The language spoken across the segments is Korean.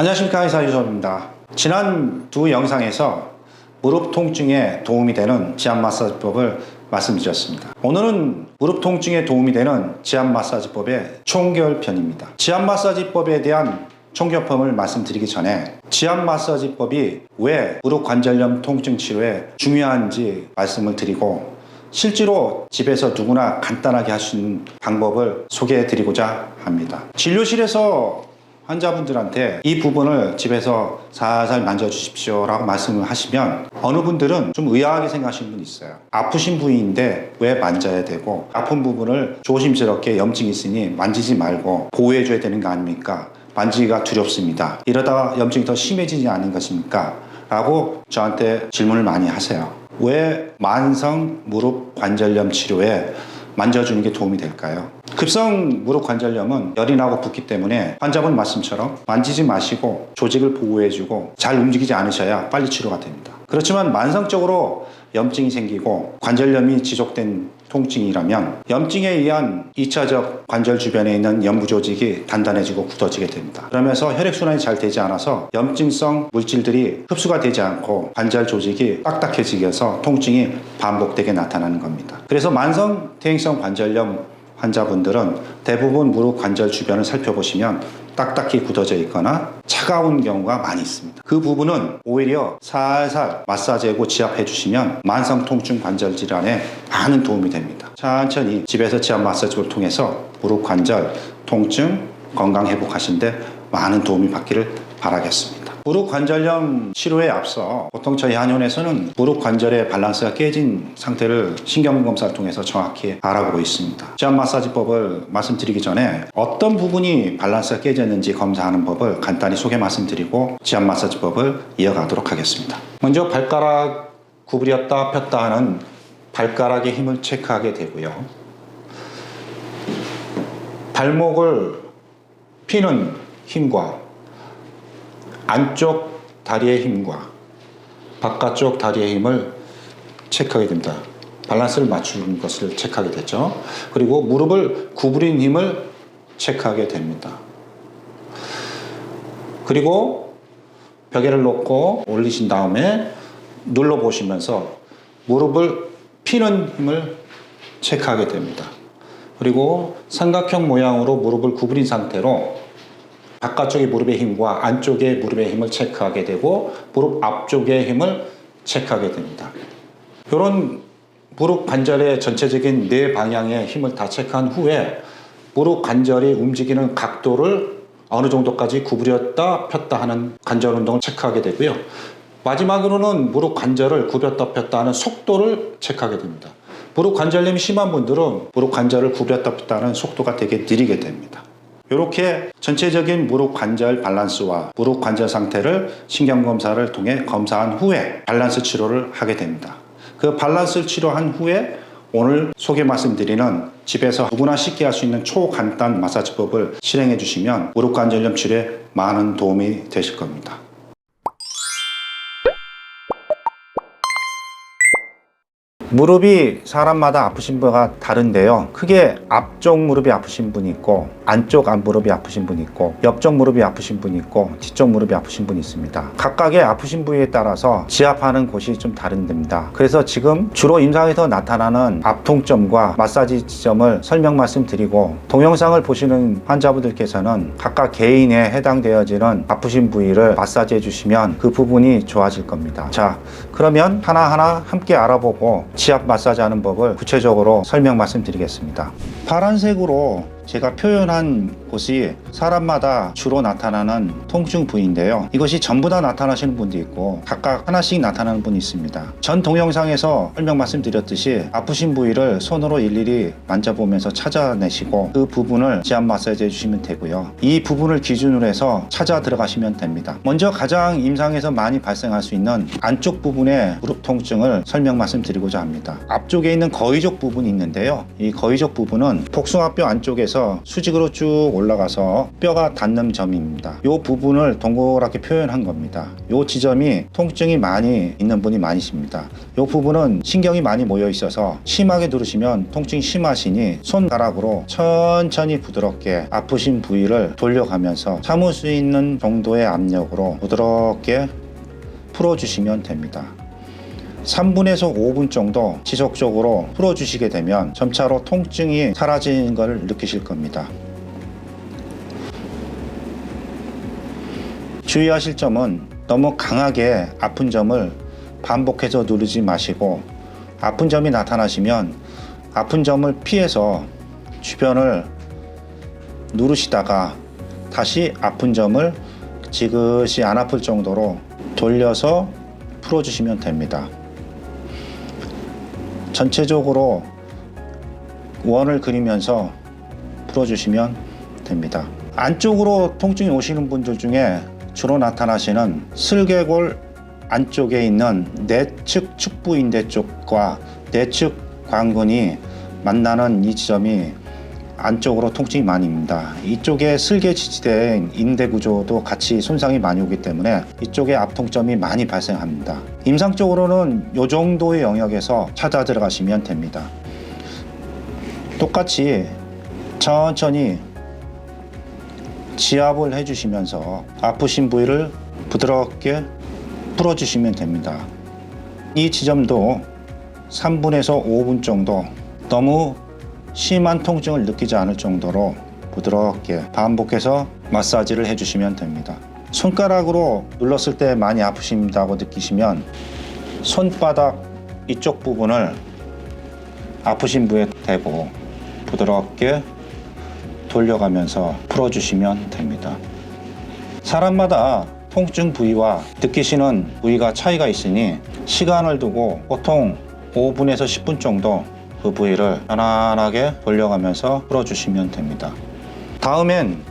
안녕하십니까 의사 유섭입니다. 지난 두 영상에서 무릎 통증에 도움이 되는 지압 마사지법을 말씀드렸습니다. 오늘은 무릎 통증에 도움이 되는 지압 마사지법의 총결 편입니다. 지압 마사지법에 대한 총결편을 말씀드리기 전에 지압 마사지법이 왜 무릎 관절염 통증 치료에 중요한지 말씀을 드리고 실제로 집에서 누구나 간단하게 할 수 있는 방법을 소개해 드리고자 합니다. 진료실에서 환자분들한테 이 부분을 집에서 살살 만져주십시오 라고 말씀을 하시면 어느 분들은 좀 의아하게 생각하시는 분이 있어요. 아프신 부위인데 왜 만져야 되고 아픈 부분을 조심스럽게 염증이 있으니 만지지 말고 보호해줘야 되는 거 아닙니까? 만지기가 두렵습니다. 이러다가 염증이 더 심해지지 않은 것입니까? 라고 저한테 질문을 많이 하세요. 왜 만성 무릎 관절염 치료에 만져주는 게 도움이 될까요? 급성 무릎 관절염은 열이 나고 붓기 때문에 환자분 말씀처럼 만지지 마시고 조직을 보호해주고 잘 움직이지 않으셔야 빨리 치료가 됩니다. 그렇지만 만성적으로 염증이 생기고 관절염이 지속된 통증이라면 염증에 의한 2차적 관절 주변에 있는 연부 조직이 단단해지고 굳어지게 됩니다. 그러면서 혈액순환이 잘 되지 않아서 염증성 물질들이 흡수가 되지 않고 관절 조직이 딱딱해지게 해서 통증이 반복되게 나타나는 겁니다. 그래서 만성 퇴행성 관절염 환자분들은 대부분 무릎 관절 주변을 살펴보시면 딱딱히 굳어져 있거나 차가운 경우가 많이 있습니다. 그 부분은 오히려 살살 마사지하고 지압해 주시면 만성 통증 관절 질환에 많은 도움이 됩니다. 천천히 집에서 지압 마사지를 통해서 무릎 관절 통증 건강 회복하시는데 많은 도움이 받기를 바라겠습니다. 무릎 관절염 치료에 앞서 보통 저희 한의원에서는 무릎 관절의 밸런스가 깨진 상태를 신경 검사를 통해서 정확히 알아보고 있습니다. 지압 마사지법을 말씀드리기 전에 어떤 부분이 밸런스가 깨졌는지 검사하는 법을 간단히 소개 말씀드리고 지압 마사지법을 이어가도록 하겠습니다. 먼저 발가락 구부렸다 폈다 하는 발가락의 힘을 체크하게 되고요. 발목을 피는 힘과 안쪽 다리의 힘과 바깥쪽 다리의 힘을 체크하게 됩니다. 밸런스를 맞추는 것을 체크하게 되죠. 그리고 무릎을 구부린 힘을 체크하게 됩니다. 그리고 벽에를 놓고 올리신 다음에 눌러 보시면서 무릎을 피는 힘을 체크하게 됩니다. 그리고 삼각형 모양으로 무릎을 구부린 상태로 바깥쪽의 무릎의 힘과 안쪽의 무릎의 힘을 체크하게 되고 무릎 앞쪽의 힘을 체크하게 됩니다. 이런 무릎 관절의 전체적인 네 방향의 힘을 다 체크한 후에 무릎 관절이 움직이는 각도를 어느 정도까지 구부렸다 폈다 하는 관절 운동을 체크하게 되고요. 마지막으로는 무릎 관절을 굽혔다 폈다 하는 속도를 체크하게 됩니다. 무릎 관절염이 심한 분들은 무릎 관절을 구부렸다 폈다 하는 속도가 되게 느리게 됩니다. 이렇게 전체적인 무릎 관절 밸런스와 무릎 관절 상태를 신경 검사를 통해 검사한 후에 밸런스 치료를 하게 됩니다. 그 밸런스 치료한 후에 오늘 소개 말씀드리는 집에서 누구나 쉽게 할 수 있는 초간단 마사지법을 실행해 주시면 무릎 관절염 치료에 많은 도움이 되실 겁니다. 무릎이 사람마다 아프신 분가 다른데요. 크게 앞쪽 무릎이 아프신 분이 있고 안쪽 앞 무릎이 아프신 분이 있고 옆쪽 무릎이 아프신 분이 있고 뒤쪽 무릎이 아프신 분이 있습니다. 각각의 아프신 부위에 따라서 지압하는 곳이 좀 다른답니다. 그래서 지금 주로 임상에서 나타나는 앞통점과 마사지 지점을 설명 말씀드리고 동영상을 보시는 환자분들께서는 각각 개인에 해당되어지는 아프신 부위를 마사지해 주시면 그 부분이 좋아질 겁니다. 자, 그러면 하나하나 함께 알아보고 지압 마사지 하는 법을 구체적으로 설명 말씀드리겠습니다. 파란색으로 제가 표현한 곳이 사람마다 주로 나타나는 통증 부위인데요. 이것이 전부 다 나타나시는 분도 있고 각각 하나씩 나타나는 분이 있습니다. 전 동영상에서 설명 말씀드렸듯이 아프신 부위를 손으로 일일이 만져보면서 찾아내시고 그 부분을 지압 마사지 해주시면 되고요. 이 부분을 기준으로 해서 찾아 들어가시면 됩니다. 먼저 가장 임상에서 많이 발생할 수 있는 안쪽 부분의 무릎 통증을 설명 말씀드리고자 합니다. 앞쪽에 있는 거위족 부분이 있는데요. 이 거위족 부분은 복숭아뼈 안쪽에서 위에서 수직으로 쭉 올라가서 뼈가 닿는 점입니다. 이 부분을 동그랗게 표현한 겁니다. 이 지점이 통증이 많이 있는 분이 많으십니다. 이 부분은 신경이 많이 모여 있어서 심하게 누르시면 통증이 심하시니 손가락으로 천천히 부드럽게 아프신 부위를 돌려가면서 참을 수 있는 정도의 압력으로 부드럽게 풀어주시면 됩니다. 3분에서 5분 정도 지속적으로 풀어주시게 되면 점차로 통증이 사라지는 것을 느끼실 겁니다. 주의하실 점은 너무 강하게 아픈 점을 반복해서 누르지 마시고 아픈 점이 나타나시면 아픈 점을 피해서 주변을 누르시다가 다시 아픈 점을 지그시 안 아플 정도로 돌려서 풀어주시면 됩니다. 전체적으로 원을 그리면서 풀어주시면 됩니다. 안쪽으로 통증이 오시는 분들 중에 주로 나타나시는 슬개골 안쪽에 있는 내측 축부인대 쪽과 내측 관근이 만나는 이 지점이 안쪽으로 통증이 많이 입니다. 이쪽에 슬개 지지대인 인대 구조도 같이 손상이 많이 오기 때문에 이쪽에 압통점이 많이 발생합니다. 임상적으로는 이 정도의 영역에서 찾아 들어가시면 됩니다. 똑같이 천천히 지압을 해주시면서 아프신 부위를 부드럽게 풀어주시면 됩니다. 이 지점도 3분에서 5분 정도 너무 심한 통증을 느끼지 않을 정도로 부드럽게 반복해서 마사지를 해주시면 됩니다. 손가락으로 눌렀을 때 많이 아프신다고 느끼시면 손바닥 이쪽 부분을 아프신 부위에 대고 부드럽게 돌려가면서 풀어주시면 됩니다. 사람마다 통증 부위와 느끼시는 부위가 차이가 있으니 시간을 두고 보통 5분에서 10분 정도 그 부위를 편안하게 돌려가면서 풀어주시면 됩니다. 다음엔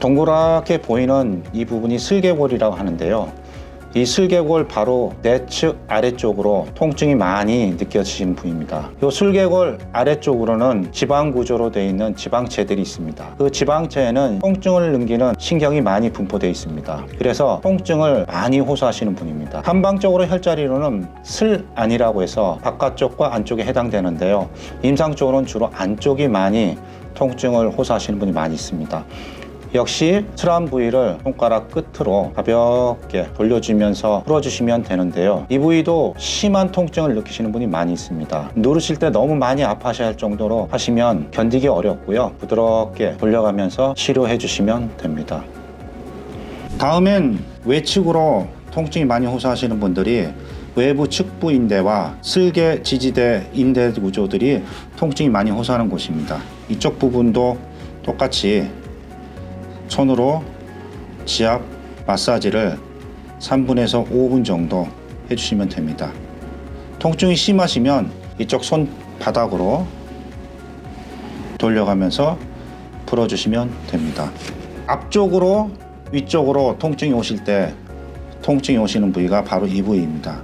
동그랗게 보이는 이 부분이 슬개골이라고 하는데요. 이 슬개골 바로 내측 아래쪽으로 통증이 많이 느껴지시는 부위입니다. 이 슬개골 아래쪽으로는 지방 구조로 되어 있는 지방체들이 있습니다. 그 지방체에는 통증을 넘기는 신경이 많이 분포되어 있습니다. 그래서 통증을 많이 호소하시는 분입니다. 한방적으로 혈자리로는 슬 안이라고 해서 바깥쪽과 안쪽에 해당되는데요. 임상적으로는 주로 안쪽이 많이 통증을 호소하시는 분이 많이 있습니다. 역시 슬한 부위를 손가락 끝으로 가볍게 돌려주면서 풀어주시면 되는데요. 이 부위도 심한 통증을 느끼시는 분이 많이 있습니다. 누르실 때 너무 많이 아파하셔야 할 정도로 하시면 견디기 어렵고요. 부드럽게 돌려가면서 치료해 주시면 됩니다. 다음엔 외측으로 통증이 많이 호소하시는 분들이 외부 측부 인대와 슬개 지지대 인대 구조들이 통증이 많이 호소하는 곳입니다. 이쪽 부분도 똑같이 손으로 지압 마사지를 3분에서 5분 정도 해주시면 됩니다. 통증이 심하시면 이쪽 손 바닥으로 돌려가면서 풀어주시면 됩니다. 앞쪽으로 위쪽으로 통증이 오실 때 통증이 오시는 부위가 바로 이 부위입니다.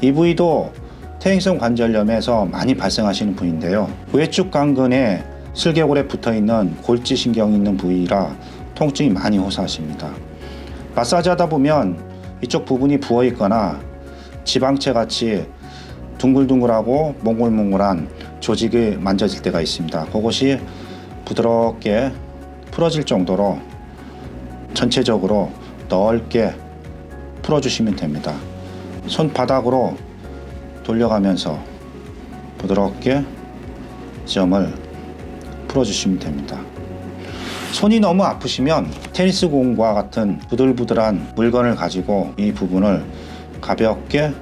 이 부위도 퇴행성 관절염에서 많이 발생하시는 부위인데요. 외축 관근에 슬개골에 붙어 있는 골지 신경이 있는 부위라 통증이 많이 호소하십니다. 마사지 하다 보면 이쪽 부분이 부어 있거나 지방체 같이 둥글둥글하고 몽글몽글한 조직이 만져질 때가 있습니다. 그것이 부드럽게 풀어질 정도로 전체적으로 넓게 풀어주시면 됩니다. 손바닥으로 돌려가면서 부드럽게 점을 풀어주시면 됩니다. 손이 너무 아프시면 테니스 공과 같은 부들부들한 물건을 가지고 이 부분을 가볍게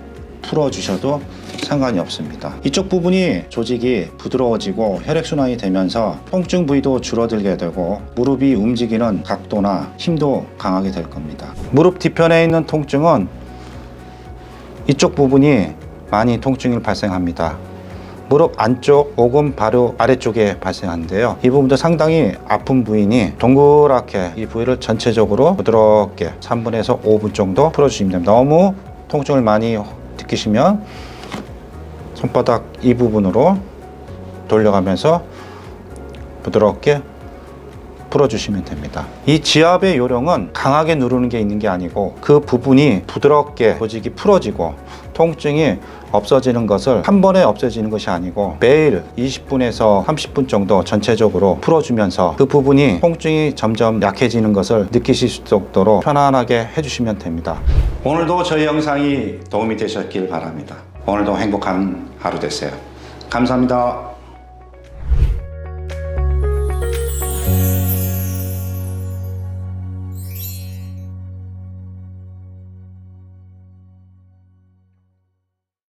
풀어주셔도 상관이 없습니다. 이쪽 부분이 조직이 부드러워지고 혈액순환이 되면서 통증 부위도 줄어들게 되고 무릎이 움직이는 각도나 힘도 강하게 될 겁니다. 무릎 뒤편에 있는 통증은 이쪽 부분이 많이 통증이 발생합니다. 무릎 안쪽 오금 바로 아래쪽에 발생하는데요. 이 부분도 상당히 아픈 부위니 동그랗게 이 부위를 전체적으로 부드럽게 3분에서 5분 정도 풀어주시면 됩니다. 너무 통증을 많이 느끼시면 손바닥 이 부분으로 돌려가면서 부드럽게 풀어주시면 됩니다. 이 지압의 요령은 강하게 누르는 게 있는 게 아니고 그 부분이 부드럽게 조직이 풀어지고 통증이 없어지는 것을 한 번에 없어지는 것이 아니고 매일 20분에서 30분 정도 전체적으로 풀어주면서 그 부분이 통증이 점점 약해지는 것을 느끼실 수 있도록 편안하게 해주시면 됩니다. 오늘도 저희 영상이 도움이 되셨길 바랍니다. 오늘도 행복한 하루 되세요. 감사합니다.